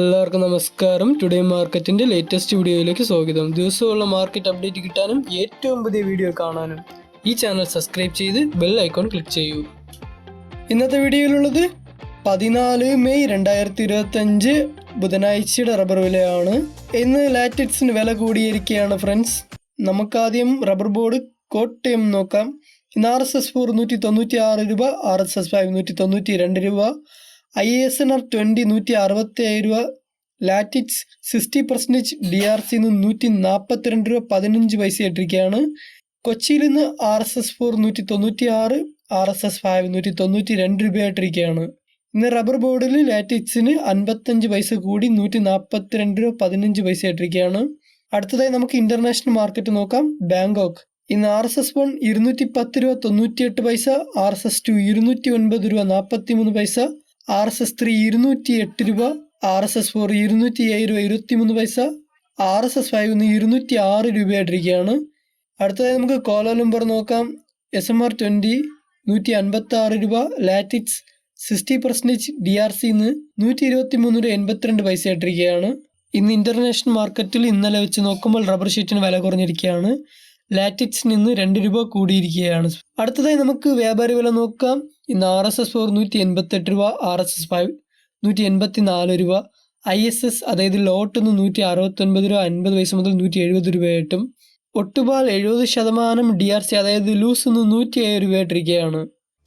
എല്ലാവർക്കും നമസ്കാരം. ടുഡേ മാർക്കറ്റിന്റെ ലേറ്റസ്റ്റ് വീഡിയോയിലേക്ക് സ്വാഗതം. ദിവസമുള്ള മാർക്കറ്റ് അപ്ഡേറ്റ് കിട്ടാനും ഏറ്റവും പുതിയ വീഡിയോ കാണാനും ഈ ചാനൽ സബ്സ്ക്രൈബ് ചെയ്ത് ബെൽ ഐക്കോൺ ക്ലിക്ക് ചെയ്യൂ. ഇന്നത്തെ വീഡിയോയിലുള്ളത് പതിനാല് മെയ് രണ്ടായിരത്തി ഇരുപത്തി അഞ്ച് ബുധനാഴ്ചയുടെ റബ്ബർ വിലയാണ്. ഇന്ന് ലാറ്റിക്സിന് വില കൂടിയിരിക്കുകയാണ് ഫ്രണ്ട്സ് നമുക്കാദ്യം റബ്ബർ ബോർഡ് കോട്ടയം നോക്കാം. ഇന്ന് ആർ എസ് എസ് ഫോർ നൂറ്റി തൊണ്ണൂറ്റി ആറ് രൂപ ആർ എസ് എസ് ഫൈവ് നൂറ്റി തൊണ്ണൂറ്റി രണ്ട് രൂപ I S N R twenty നൂറ്റി അറുപത്തി ഏഴ് രൂപ latex sixty percentage D R C നിന്ന് നൂറ്റി നാൽപ്പത്തിരണ്ട് രൂപ പതിനഞ്ച് പൈസ ഇട്ടിരിക്കുകയാണ്. കൊച്ചിയിൽ നിന്ന് ആർ എസ് എസ് ഫോർ നൂറ്റി തൊണ്ണൂറ്റി ആറ് ആർ എസ് എസ് ഫൈവ് നൂറ്റി തൊണ്ണൂറ്റി രണ്ട് രൂപയായിട്ടിരിക്കുകയാണ്. ഇന്ന് റബ്ബർ ബോർഡിൽ ലാറ്റിക്സിന് അൻപത്തഞ്ച് പൈസ കൂടി നൂറ്റി നാൽപ്പത്തിരണ്ട് രൂപ പതിനഞ്ച് പൈസ ഇട്ടിരിക്കുകയാണ്. അടുത്തതായി നമുക്ക് ഇന്റർനാഷണൽ മാർക്കറ്റ് നോക്കാം. ബാങ്കോക്ക്. ഇന്ന് ആർ എസ് എസ് വൺ ഇരുന്നൂറ്റി പത്ത് രൂപ തൊണ്ണൂറ്റിയെട്ട് പൈസ ആർ എസ് എസ് ടു ഇരുന്നൂറ്റി ഒൻപത് രൂപ നാൽപ്പത്തി മൂന്ന് പൈസ ആർ എസ് എസ് ത്രീ ഇരുന്നൂറ്റി എട്ട് രൂപ ആർ എസ് എസ് ഫോർ ഇരുന്നൂറ്റി ഏഴ് രൂപ ഇരുപത്തി മൂന്ന് പൈസ ആർ എസ് എസ് ഫൈവ് ഇന്ന് ഇരുന്നൂറ്റി ആറ് രൂപയായിട്ടിരിക്കുകയാണ്. അടുത്തതായി നമുക്ക് കോലാലംബർ നോക്കാം. എസ് എം ആർ ട്വന്റി നൂറ്റി അൻപത്തി ആറ് രൂപ latex sixty percentage D R C ഇന്ന് നൂറ്റി ഇരുപത്തി മൂന്ന് രൂപ എൺപത്തിരണ്ട് പൈസ ആയിട്ടിരിക്കുകയാണ് ഇന്ന് ഇന്റർനാഷണൽ മാർക്കറ്റിൽ ഇന്നലെ വെച്ച് നോക്കുമ്പോൾ റബ്ബർ ഷീറ്റിന് വില കുറഞ്ഞിരിക്കുകയാണ്. ലാറ്റിക്സിന് ഇന്ന് രണ്ട് രൂപ കൂടിയിരിക്കുകയാണ്. അടുത്തതായി നമുക്ക് വ്യാപാര വില നോക്കാം. ഇന്ന് ആർ എസ് എസ് ഫോർ നൂറ്റി എൺപത്തെട്ട് രൂപ ആർ എസ് എസ് ഫൈവ് നൂറ്റി എൺപത്തി നാല് രൂപ ഐ എസ് എസ് അതായത് ലോട്ട് നിന്ന് നൂറ്റി അറുപത്തൊൻപത് രൂപ അൻപത് പൈസ മുതൽ നൂറ്റി എഴുപത് രൂപയായിട്ടും ഒട്ടുപാൽ എഴുപത് ശതമാനം ഡി ആർ സി അതായത് ലൂസ് നിന്ന് നൂറ്റി ഏഴ് രൂപയായിട്ടിരിക്കുകയാണ്.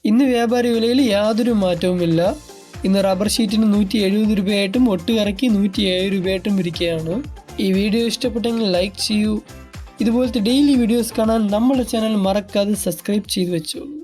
ഇന്ന് വ്യാപാരി വിലയിൽ യാതൊരു മാറ്റവുമില്ല. ഇന്ന് റബ്ബർ ഷീറ്റിന് നൂറ്റി എഴുപത് രൂപയായിട്ടും ഒട്ടുകറക്കി നൂറ്റി ഏഴ് രൂപയായിട്ടും ഇരിക്കുകയാണ്. ഈ വീഡിയോ ഇഷ്ടപ്പെട്ടെങ്കിൽ ലൈക്ക് ചെയ്യൂ. ഇതുപോലത്തെ ഡെയിലി വീഡിയോസ് കാണാൻ നമ്മുടെ ചാനൽ മറക്കാതെ സബ്സ്ക്രൈബ് ചെയ്തു വെച്ചോളൂ.